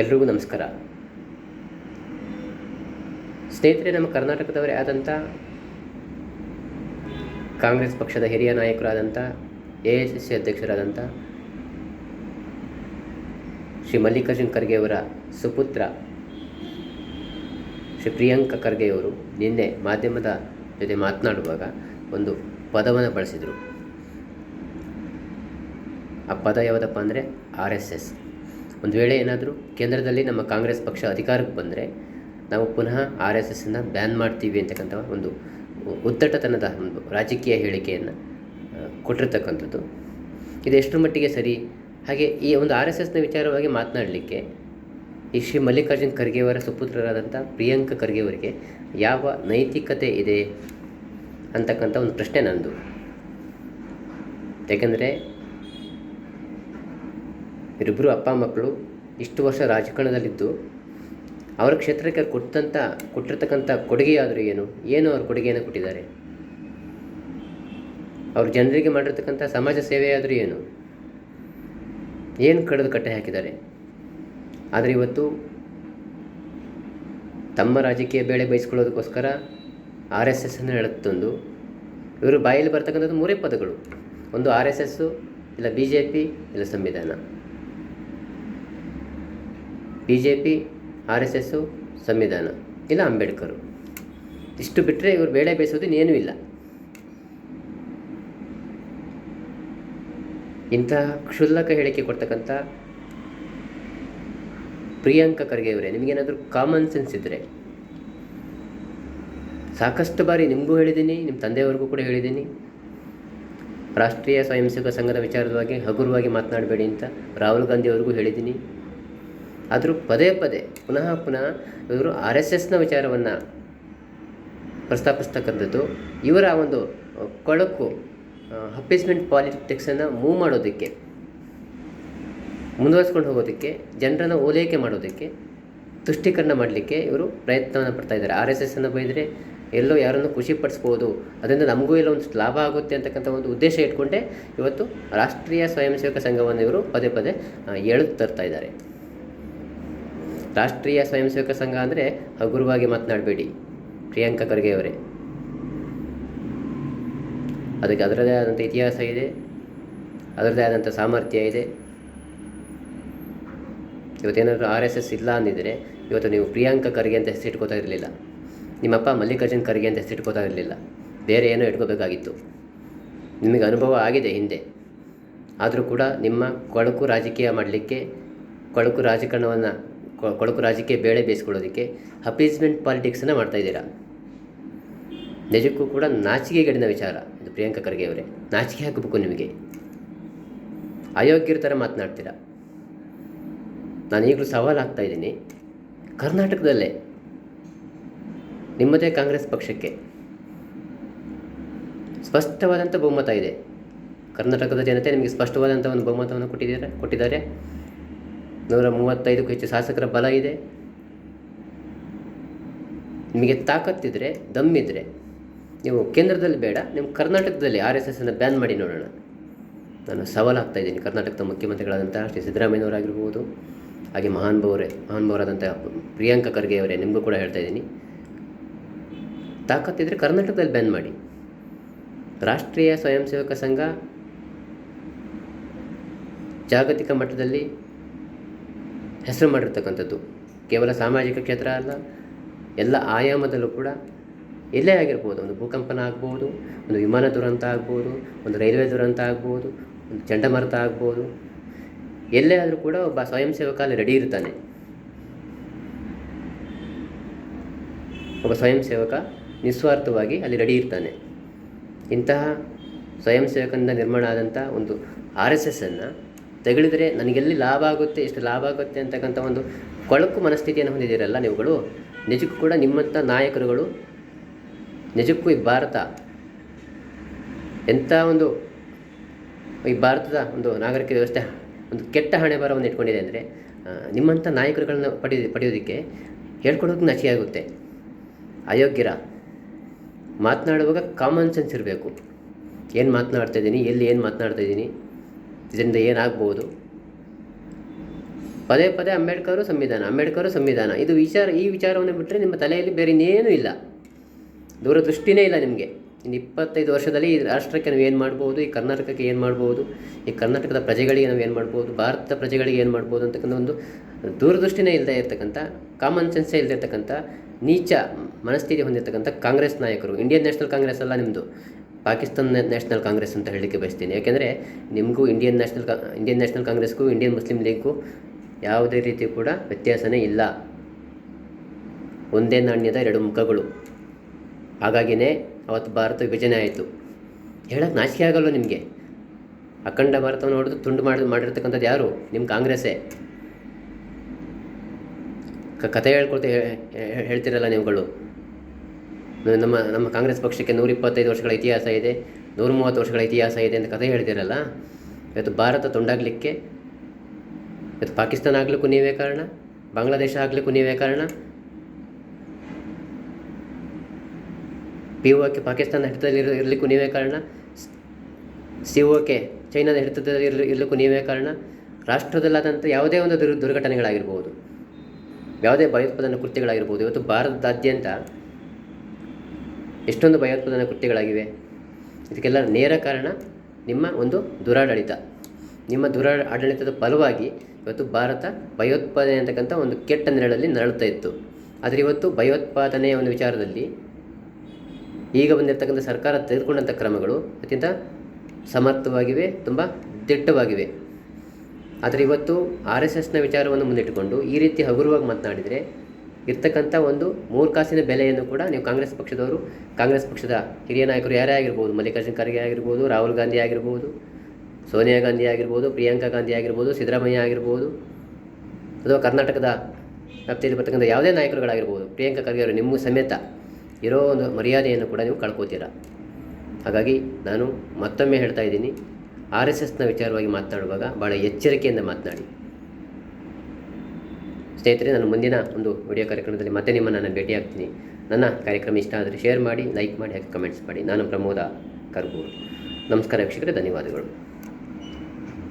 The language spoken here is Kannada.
ಎಲ್ರಿಗೂ ನಮಸ್ಕಾರ. ಸ್ನೇಹಿತರೆ, ನಮ್ಮ ಕರ್ನಾಟಕದವರೇ ಆದಂಥ ಕಾಂಗ್ರೆಸ್ ಪಕ್ಷದ ಹಿರಿಯ ನಾಯಕರಾದಂಥ, ಎ ಎಸ್ ಎಸ್ ಸಿ ಅಧ್ಯಕ್ಷರಾದಂಥ ಶ್ರೀ ಮಲ್ಲಿಕಾರ್ಜುನ್ ಖರ್ಗೆಯವರ ಸುಪುತ್ರ ಶ್ರೀ ಪ್ರಿಯಾಂಕ ಖರ್ಗೆಯವರು ನಿನ್ನೆ ಮಾಧ್ಯಮದ ಜೊತೆ ಮಾತನಾಡುವಾಗ ಒಂದು ಪದವನ್ನು ಬಳಸಿದರು. ಆ ಪದ ಯಾವುದಪ್ಪ ಅಂದರೆ ಆರ್ ಎಸ್ ಎಸ್. ಒಂದು ವೇಳೆ ಏನಾದರೂ ಕೇಂದ್ರದಲ್ಲಿ ನಮ್ಮ ಕಾಂಗ್ರೆಸ್ ಪಕ್ಷ ಅಧಿಕಾರಕ್ಕೆ ಬಂದರೆ ನಾವು ಪುನಃ ಆರ್ ಎಸ್ ಎಸ್ಸನ್ನು ಬ್ಯಾನ್ ಮಾಡ್ತೀವಿ ಅಂತಕ್ಕಂಥ ಒಂದು ಉದ್ದಟತನದ ಒಂದು ರಾಜಕೀಯ ಹೇಳಿಕೆಯನ್ನು ಕೊಟ್ಟಿರ್ತಕ್ಕಂಥದ್ದು. ಇದು ಎಷ್ಟು ಮಟ್ಟಿಗೆ ಸರಿ? ಹಾಗೆ ಈ ಒಂದು ಆರ್ ಎಸ್ ಎಸ್ನ ವಿಚಾರವಾಗಿ ಮಾತನಾಡಲಿಕ್ಕೆ ಈ ಶ್ರೀ ಮಲ್ಲಿಕಾರ್ಜುನ್ ಖರ್ಗೆಯವರ ಸುಪುತ್ರರಾದಂಥ ಪ್ರಿಯಾಂಕ ಖರ್ಗೆಯವರಿಗೆ ಯಾವ ನೈತಿಕತೆ ಇದೆ ಅಂತಕ್ಕಂಥ ಒಂದು ಪ್ರಶ್ನೆ ನಂದು. ಯಾಕೆಂದರೆ ಇವರಿಬ್ಬರು ಅಪ್ಪ ಮಕ್ಕಳು ಇಷ್ಟು ವರ್ಷ ರಾಜಕಾರಣದಲ್ಲಿದ್ದು, ಅವರ ಕ್ಷೇತ್ರಕ್ಕೆ ಅವ್ರು ಕೊಟ್ಟಂಥ ಕೊಟ್ಟಿರ್ತಕ್ಕಂಥ ಕೊಡುಗೆಯಾದರೂ ಏನು? ಏನು ಅವ್ರ ಕೊಡುಗೆಯನ್ನು ಕೊಟ್ಟಿದ್ದಾರೆ? ಅವ್ರ ಜನರಿಗೆ ಮಾಡಿರ್ತಕ್ಕಂಥ ಸಮಾಜ ಸೇವೆಯಾದರೂ ಏನು? ಏನು ಕಡಿದು ಕಟ್ಟೆ ಹಾಕಿದ್ದಾರೆ? ಆದರೆ ಇವತ್ತು ತಮ್ಮ ರಾಜಕೀಯ ಬೇಳೆ ಬಯಸ್ಕೊಳ್ಳೋದಕ್ಕೋಸ್ಕರ ಆರ್ ಎಸ್ ಎಸ್ಸನ್ನು ಹೇಳುತ್ತೊಂದು ಇವರು ಬಾಯಲ್ಲಿ ಬರ್ತಕ್ಕಂಥದ್ದು ಮೂರೇ ಪದಗಳು. ಒಂದು ಆರ್ ಎಸ್ ಎಸ್ಸು ಇಲ್ಲ ಬಿ ಜೆ ಪಿ, ಇಲ್ಲ ಸಂವಿಧಾನ. B J P R S S, ಸಂವಿಧಾನ ಇಲ್ಲ ಅಂಬೇಡ್ಕರು. ಇಷ್ಟು ಬಿಟ್ಟರೆ ಇವರು ಬೇಳೆ ಬೇಯಿಸೋದು ಇನ್ನೇನೂ ಇಲ್ಲ. ಇಂತಹ ಕ್ಷುಲ್ಲಕ ಹೇಳಿಕೆ ಕೊಡ್ತಕ್ಕಂಥ ಪ್ರಿಯಾಂಕ ಖರ್ಗೆ ಅವರೇ, ನಿಮಗೇನಾದರೂ ಕಾಮನ್ ಸೆನ್ಸ್ ಇದ್ದರೆ ಸಾಕಷ್ಟು ಬಾರಿ ನಿಮಗೂ ಹೇಳಿದ್ದೀನಿ ನಿಮ್ಮ ತಂದೆಯವ್ರಿಗೂ ಕೂಡ ಹೇಳಿದ್ದೀನಿ. ರಾಷ್ಟ್ರೀಯ ಸ್ವಯಂ ಸೇವಕ ಸಂಘದ ವಿಚಾರವಾಗಿ ಹಗುರವಾಗಿ ಮಾತನಾಡಬೇಡಿ ಅಂತ ರಾಹುಲ್ ಗಾಂಧಿ ಅವ್ರಿಗೂ ಹೇಳಿದ್ದೀನಿ. ಆದರೂ ಪದೇ ಪದೇ ಪುನಃ ಪುನಃ ಇವರು ಆರ್ ಎಸ್ ಎಸ್ನ ವಿಚಾರವನ್ನು ಪ್ರಸ್ತಾಪಿಸ್ತಕ್ಕಂಥದ್ದು. ಇವರ ಒಂದು ಕೊಳಕು ಹಪ್ಪಿಸ್ಮೆಂಟ್ ಪಾಲಿಟಿಕ್ಸನ್ನು ಮೂವ್ ಮಾಡೋದಕ್ಕೆ, ಮುಂದುವರಿಸ್ಕೊಂಡು ಹೋಗೋದಕ್ಕೆ, ಜನರನ್ನು ಓಲೈಕೆ ಮಾಡೋದಕ್ಕೆ, ತುಷ್ಟೀಕರಣ ಮಾಡಲಿಕ್ಕೆ ಇವರು ಪ್ರಯತ್ನವನ್ನು ಪಡ್ತಾ ಇದ್ದಾರೆ. ಆರ್ ಎಸ್ ಎಸ್ಸನ್ನು ಬೈದರೆ ಎಲ್ಲೋ ಯಾರನ್ನು ಖುಷಿಪಡಿಸ್ಬೋದು ಅದರಿಂದ ನಮಗೂ ಎಲ್ಲ ಒಂದು ಲಾಭ ಆಗುತ್ತೆ ಅಂತಕ್ಕಂಥ ಒಂದು ಉದ್ದೇಶ ಇಟ್ಕೊಂಡೇ ಇವತ್ತು ರಾಷ್ಟ್ರೀಯ ಸ್ವಯಂ ಸೇವಕ ಸಂಘವನ್ನು ಇವರು ಪದೇ ಪದೇ ಎಳೆದು ತರ್ತಾ ಇದ್ದಾರೆ. ರಾಷ್ಟ್ರೀಯ ಸ್ವಯಂ ಸೇವಕ ಸಂಘ ಅಂದರೆ ಹಗುರವಾಗಿ ಮಾತನಾಡಬೇಡಿ, ಪ್ರಿಯಾಂಕ ಖರ್ಗೆ ಅವರೇ. ಅದಕ್ಕೆ ಅದರದೇ ಆದಂಥ ಇತಿಹಾಸ ಇದೆ ಅದರದೇ ಆದಂಥ ಸಾಮರ್ಥ್ಯ ಇದೆ. ಇವತ್ತೇನಾದರೂ ಆರ್ ಎಸ್ ಎಸ್ ಇಲ್ಲ ಅಂದಿದ್ದರೆ ಇವತ್ತು ನೀವು ಪ್ರಿಯಾಂಕ ಖರ್ಗೆ ಅಂತ ಹೆಸರಿಟ್ಕೋತಾ ಇರಲಿಲ್ಲ, ನಿಮ್ಮಪ್ಪ ಮಲ್ಲಿಕಾರ್ಜುನ್ ಖರ್ಗೆ ಅಂತ ಹೆಸರಿಟ್ಕೋತಾ ಇರಲಿಲ್ಲ, ಬೇರೆ ಏನೋ ಇಟ್ಕೋಬೇಕಾಗಿತ್ತು. ನಿಮಗೆ ಅನುಭವ ಆಗಿದೆ ಹಿಂದೆ, ಆದರೂ ಕೂಡ ನಿಮ್ಮ ಕೊಳಕು ರಾಜಕೀಯ ಮಾಡಲಿಕ್ಕೆ ಕೊಳಕು ರಾಜಕಾರಣವನ್ನು ಕೊಳಕು ರಾಜಕೀಯ ಬೇಳೆ ಬೇಯಿಸ್ಕೊಳ್ಳೋದಕ್ಕೆ ಅಪೀಸ್ಮೆಂಟ್ ಪಾಲಿಟಿಕ್ಸನ್ನು ಮಾಡ್ತಾಯಿದ್ದೀರಾ ನಿಜಕ್ಕೂ ಕೂಡ ನಾಚಿಕೆಗೇಡಿನ ವಿಚಾರ. ಇದು ಪ್ರಿಯಾಂಕಾ ಖರ್ಗೆ ಅವರೇ. ನಾಚಿಕೆ ಹಾಕಬೇಕು ನಿಮಗೆ. ಅಯೋಗ್ಯರ ಥರ ಮಾತನಾಡ್ತೀರಾ? ನಾನು ಈಗಲೂ ಸವಾಲು ಆಗ್ತಾ ಇದ್ದೀನಿ. ಕರ್ನಾಟಕದಲ್ಲೇ, ನಿಮ್ಮದೇ ಕಾಂಗ್ರೆಸ್ ಪಕ್ಷಕ್ಕೆ ಸ್ಪಷ್ಟವಾದಂಥ ಬಹುಮತ ಇದೆ. ಕರ್ನಾಟಕದ ಜನತೆ ನಿಮಗೆ ಸ್ಪಷ್ಟವಾದಂಥ ಒಂದು ಬಹುಮತವನ್ನು ಕೊಟ್ಟಿದ್ದೀರಾ ಕೊಟ್ಟಿದ್ದಾರೆ. ನೂರ ಮೂವತ್ತೈದಕ್ಕೂ ಹೆಚ್ಚು ಶಾಸಕರ ಬಲ ಇದೆ. ನಿಮಗೆ ತಾಕತ್ತಿದ್ರೆ, ದಮ್ಮಿದ್ರೆ, ನೀವು ಕೇಂದ್ರದಲ್ಲಿ ಬೇಡ ನಿಮ್ಮ ಕರ್ನಾಟಕದಲ್ಲಿ ಆರ್ ಎಸ್ ಎಸ್ಸನ್ನು ಬ್ಯಾನ್ ಮಾಡಿ ನೋಡೋಣ. ನಾನು ಸವಾಲಾಗ್ತಾ ಇದ್ದೀನಿ. ಕರ್ನಾಟಕದ ಮುಖ್ಯಮಂತ್ರಿಗಳಾದಂಥ ಶ್ರೀ ಸಿದ್ದರಾಮಯ್ಯನವರಾಗಿರ್ಬೋದು, ಹಾಗೆ ಮಹಾನ್ ಭವರೇ ಮಹಾನ್ ಬವರಾದಂಥ ಪ್ರಿಯಾಂಕ ಖರ್ಗೆ ಅವರೇ, ನಿಮಗೂ ಕೂಡ ಹೇಳ್ತಾ ಇದ್ದೀನಿ. ತಾಕತ್ತಿದ್ರೆ ಕರ್ನಾಟಕದಲ್ಲಿ ಬ್ಯಾನ್ ಮಾಡಿ. ರಾಷ್ಟ್ರೀಯ ಸ್ವಯಂ ಸೇವಕ ಸಂಘ ಜಾಗತಿಕ ಮಟ್ಟದಲ್ಲಿ ಹೆಸರು ಮಾಡಿರ್ತಕ್ಕಂಥದ್ದು. ಕೇವಲ ಸಾಮಾಜಿಕ ಕ್ಷೇತ್ರ ಅಲ್ಲ, ಎಲ್ಲ ಆಯಾಮದಲ್ಲೂ ಕೂಡ ಎಲ್ಲೇ ಆಗಿರ್ಬೋದು. ಒಂದು ಭೂಕಂಪನ ಆಗ್ಬೋದು, ಒಂದು ವಿಮಾನ ದುರಂತ ಆಗ್ಬೋದು, ಒಂದು ರೈಲ್ವೆ ದುರಂತ ಆಗ್ಬೋದು, ಒಂದು ಚಂಡಮಾರುತ ಆಗ್ಬೋದು. ಎಲ್ಲೇ ಆದರೂ ಕೂಡ ಒಬ್ಬ ಸ್ವಯಂ ಸೇವಕ ಅಲ್ಲಿ ರೆಡಿ ಇರ್ತಾನೆ. ಒಬ್ಬ ಸ್ವಯಂ ಸೇವಕ ನಿಸ್ವಾರ್ಥವಾಗಿ ಅಲ್ಲಿ ರೆಡಿ ಇರ್ತಾನೆ. ಇಂತಹ ಸ್ವಯಂ ಸೇವಕನಿಂದ ನಿರ್ಮಾಣ ಆದಂಥ ಒಂದು ಆರ್ ಎಸ್ ಎಸ್ಸನ್ನು ತೆಗೆಳಿದರೆ ನನಗೆಲ್ಲಿ ಲಾಭ ಆಗುತ್ತೆ, ಎಷ್ಟು ಲಾಭ ಆಗುತ್ತೆ ಅಂತಕ್ಕಂಥ ಒಂದು ಕೊಳಕು ಮನಸ್ಥಿತಿಯನ್ನು ಹೊಂದಿದ್ದೀರಲ್ಲ ನೀವುಗಳು. ನಿಜಕ್ಕೂ ಕೂಡ ನಿಮ್ಮಂಥ ನಾಯಕರುಗಳು, ನಿಜಕ್ಕೂ ಈ ಭಾರತ ಎಂಥ ಒಂದು, ಈ ಭಾರತದ ಒಂದು ನಾಗರಿಕ ವ್ಯವಸ್ಥೆ, ಒಂದು ಕೆಟ್ಟ ಹಣೆ ಬರವನ್ನು ಇಟ್ಕೊಂಡಿದೆ ಅಂದರೆ ನಿಮ್ಮಂಥ ನಾಯಕರುಗಳನ್ನ ಪಡೆಯ ಪಡೆಯೋದಕ್ಕೆ ಹೇಳ್ಕೊಡೋಕೆ ನಾಚಿಕೆ ಆಗುತ್ತೆ ಅಯೋಗ್ಯರ. ಮಾತನಾಡುವಾಗ ಕಾಮನ್ ಸೆನ್ಸ್ ಇರಬೇಕು. ಏನು ಮಾತನಾಡ್ತಾ ಇದ್ದೀನಿ, ಎಲ್ಲಿ ಏನು ಮಾತನಾಡ್ತಾ ಇದ್ದೀನಿ? ಇದರಿಂದ ಏನಾಗ್ಬೋದು? ಪದೇ ಪದೇ ಅಂಬೇಡ್ಕರು ಸಂವಿಧಾನ ಅಂಬೇಡ್ಕರು ಸಂವಿಧಾನ. ಇದು ವಿಚಾರ, ಈ ವಿಚಾರವನ್ನು ಬಿಟ್ಟರೆ ನಿಮ್ಮ ತಲೆಯಲ್ಲಿ ಬೇರೆ ಇನ್ನೇನೂ ಇಲ್ಲ. ದೂರದೃಷ್ಟಿನೇ ಇಲ್ಲ ನಿಮಗೆ. ಇನ್ನು ಇಪ್ಪತ್ತೈದು ವರ್ಷದಲ್ಲಿ ಈ ರಾಷ್ಟ್ರಕ್ಕೆ ನಾವು ಏನು ಮಾಡ್ಬೋದು? ಈ ಕರ್ನಾಟಕಕ್ಕೆ ಏನು ಮಾಡ್ಬೋದು? ಈ ಕರ್ನಾಟಕದ ಪ್ರಜೆಗಳಿಗೆ ನಾವು ಏನು ಮಾಡ್ಬೋದು? ಭಾರತದ ಪ್ರಜೆಗಳಿಗೆ ಏನು ಮಾಡ್ಬೋದು ಅಂತಕ್ಕಂಥ ಒಂದು ದೂರದೃಷ್ಟಿನೇ ಇಲ್ಲದೆ ಇರತಕ್ಕಂಥ ಕಾಮನ್ ಸೆನ್ಸೇ ಇಲ್ಲದೆ ಇರತಕ್ಕಂಥ, ನೀಚ ಮನಸ್ಥಿತಿ ಹೊಂದಿರತಕ್ಕಂಥ ಕಾಂಗ್ರೆಸ್ ನಾಯಕರು. ಇಂಡಿಯನ್ ನ್ಯಾಷನಲ್ ಕಾಂಗ್ರೆಸ್ ಅಲ್ಲ ನಿಮ್ಮದು ಪಾಕಿಸ್ತಾನ್ ನ್ಯಾಷನಲ್ ಕಾಂಗ್ರೆಸ್ ಅಂತ ಹೇಳಲಿಕ್ಕೆ ಬಯಸ್ತೀನಿ. ಯಾಕೆಂದರೆ ನಿಮಗೂ ಇಂಡಿಯನ್ ನ್ಯಾಷನಲ್ ಕಾ ಇಂಡಿಯನ್ ನ್ಯಾಷನಲ್ ಕಾಂಗ್ರೆಸ್ಗೂ ಇಂಡಿಯನ್ ಮುಸ್ಲಿಂ ಲೀಗ್ಗೂ ಯಾವುದೇ ರೀತಿ ಕೂಡ ವ್ಯತ್ಯಾಸವೇ ಇಲ್ಲ. ಒಂದೇ ನಾಣ್ಯದ ಎರಡು ಮುಖಗಳು. ಹಾಗಾಗಿಯೇ ಅವತ್ತು ಭಾರತ ವಿಭಜನೆ ಆಯಿತು. ಹೇಳೋಕ್ಕೆ ನಾಚಿಕೆ ಆಗಲ್ಲ ನಿಮಗೆ? ಅಖಂಡ ಭಾರತವನ್ನು ಹೊಡೆದು ತುಂಡು ಮಾಡಿ ಮಾಡಿರ್ತಕ್ಕಂಥದ್ದು ಯಾರು? ನಿಮ್ಮ ಕಾಂಗ್ರೆಸ್ಸೇ. ಕ- ಕಥೆ ಹೇಳ್ಕೊಳ್ತಾ ಹೇಳ್ತಿರಲ್ಲ ನೀವುಗಳು. ನಮ್ಮ ನಮ್ಮ ಕಾಂಗ್ರೆಸ್ ಪಕ್ಷಕ್ಕೆ ನೂರ ಇಪ್ಪತ್ತೈದು ವರ್ಷಗಳ ಇತಿಹಾಸ ಇದೆ ನೂರ ಮೂವತ್ತು ವರ್ಷಗಳ ಇತಿಹಾಸ ಇದೆ ಅಂತ ಕಥೆ ಹೇಳ್ತೀರಲ್ಲ ಇವತ್ತು ಭಾರತ ತುಂಡಾಗಲಿಕ್ಕೆ, ಇವತ್ತು ಪಾಕಿಸ್ತಾನ ಆಗಲಿಕ್ಕೂ ನೀವೇ ಕಾರಣ, ಬಾಂಗ್ಲಾದೇಶ ಆಗಲಿಕ್ಕೂ ನೀವೇ ಕಾರಣ? ಪಿ ಓಕೆ ಪಾಕಿಸ್ತಾನ ಹಿಡಿತದಲ್ಲಿ ಇರ, ಇರಲಿಕ್ಕೂ ನೀವೇ ಕಾರಣ? ಸಿ ಓಕೆ ಚೈನಾದ ಹಿಡಿತದಲ್ಲಿ ಇರಲಿ ಇರಲಿಕ್ಕೂ ನೀವೇ ಕಾರಣ? ರಾಷ್ಟ್ರದಲ್ಲಾದಂಥ ಯಾವುದೇ ಒಂದು ದುರ್, ದುರ್ಘಟನೆಗಳಾಗಿರ್ಬೋದು, ಯಾವುದೇ ಭಯೋತ್ಪಾದನಾ ಕೃತ್ಯಗಳಾಗಿರ್ಬೋದು, ಇವತ್ತು ಭಾರತದಾದ್ಯಂತ ಎಷ್ಟೊಂದು ಭಯೋತ್ಪಾದನಾ ಕೃತ್ಯಗಳಾಗಿವೆ. ಇದಕ್ಕೆಲ್ಲ ನೇರ ಕಾರಣ ನಿಮ್ಮ ಒಂದು ದುರಾಡಳಿತ. ನಿಮ್ಮ ದುರಾ ಆಡಳಿತದ ಫಲವಾಗಿ ಇವತ್ತು ಭಾರತ ಭಯೋತ್ಪಾದನೆ ಅಂತಕ್ಕಂಥ ಒಂದು ಕೆಟ್ಟ ನೆರಳಲ್ಲಿ ನರಳುತ್ತಾ ಇತ್ತು. ಆದರೆ ಇವತ್ತು ಭಯೋತ್ಪಾದನೆಯ ಒಂದು ವಿಚಾರದಲ್ಲಿ ಈಗ ಬಂದಿರತಕ್ಕಂಥ ಸರ್ಕಾರ ತೆಗೆದುಕೊಂಡಂಥ ಕ್ರಮಗಳು ಅತ್ಯಂತ ಸಮರ್ಥವಾಗಿವೆ, ತುಂಬ ದಿಟ್ಟವಾಗಿವೆ. ಆದರೆ ಇವತ್ತು ಆರ್ ಎಸ್ ಎಸ್ನ ವಿಚಾರವನ್ನು ಮುಂದಿಟ್ಟುಕೊಂಡು ಈ ರೀತಿ ಹಗುರವಾಗಿ ಮಾತನಾಡಿದರೆ ಇರ್ತಕ್ಕಂಥ ಒಂದು ಮೂರ್ಖಾಸಿನ ಬೆಲೆಯನ್ನು ಕೂಡ ನೀವು ಕಾಂಗ್ರೆಸ್ ಪಕ್ಷದವರು, ಕಾಂಗ್ರೆಸ್ ಪಕ್ಷದ ಹಿರಿಯ ನಾಯಕರು ಯಾರೇ ಆಗಿರ್ಬೋದು, ಮಲ್ಲಿಕಾರ್ಜುನ ಖರ್ಗೆ ಆಗಿರ್ಬೋದು, ರಾಹುಲ್ ಗಾಂಧಿ ಆಗಿರ್ಬೋದು, ಸೋನಿಯಾ ಗಾಂಧಿ ಆಗಿರ್ಬೋದು, ಪ್ರಿಯಾಂಕಾ ಗಾಂಧಿ ಆಗಿರ್ಬೋದು, ಸಿದ್ದರಾಮಯ್ಯ ಆಗಿರ್ಬೋದು, ಅಥವಾ ಕರ್ನಾಟಕದ ವ್ಯಾಪ್ತಿಯಲ್ಲಿ ಬರ್ತಕ್ಕಂಥ ಯಾವುದೇ ನಾಯಕರುಗಳಾಗಿರ್ಬೋದು, ಪ್ರಿಯಾಂಕಾ ಖರ್ಗೆ ಅವರು ನಿಮ್ಮ ಸಮೇತ ಇರೋ ಒಂದು ಮರ್ಯಾದೆಯನ್ನು ಕೂಡ ನೀವು ಕಳ್ಕೋತೀರ. ಹಾಗಾಗಿ ನಾನು ಮತ್ತೊಮ್ಮೆ ಹೇಳ್ತಾ ಇದ್ದೀನಿ, ಆರ್ ಎಸ್ ಎಸ್ನ ವಿಚಾರವಾಗಿ ಮಾತನಾಡುವಾಗ ಭಾಳ ಎಚ್ಚರಿಕೆಯಿಂದ ಮಾತನಾಡಿ. ಸ್ನೇಹಿತರೆ, ನಾನು ಮುಂದಿನ ಒಂದು ವಿಡಿಯೋ ಕಾರ್ಯಕ್ರಮದಲ್ಲಿ ಮತ್ತೆ ನಿಮ್ಮನ್ನು ನಾನು ಭೇಟಿಯಾಗ್ತೀನಿ. ನನ್ನ ಕಾರ್ಯಕ್ರಮ ಇಷ್ಟ ಆದರೆ ಶೇರ್ ಮಾಡಿ ಲೈಕ್ ಮಾಡಿ, ಹಾಗೆ ಕಮೆಂಟ್ಸ್ ಮಾಡಿ. ನಾನು ಪ್ರಮೋದ ಕರ್ಬೋದು ನಮಸ್ಕಾರ ವೀಕ್ಷಕರೇ, ಧನ್ಯವಾದಗಳು.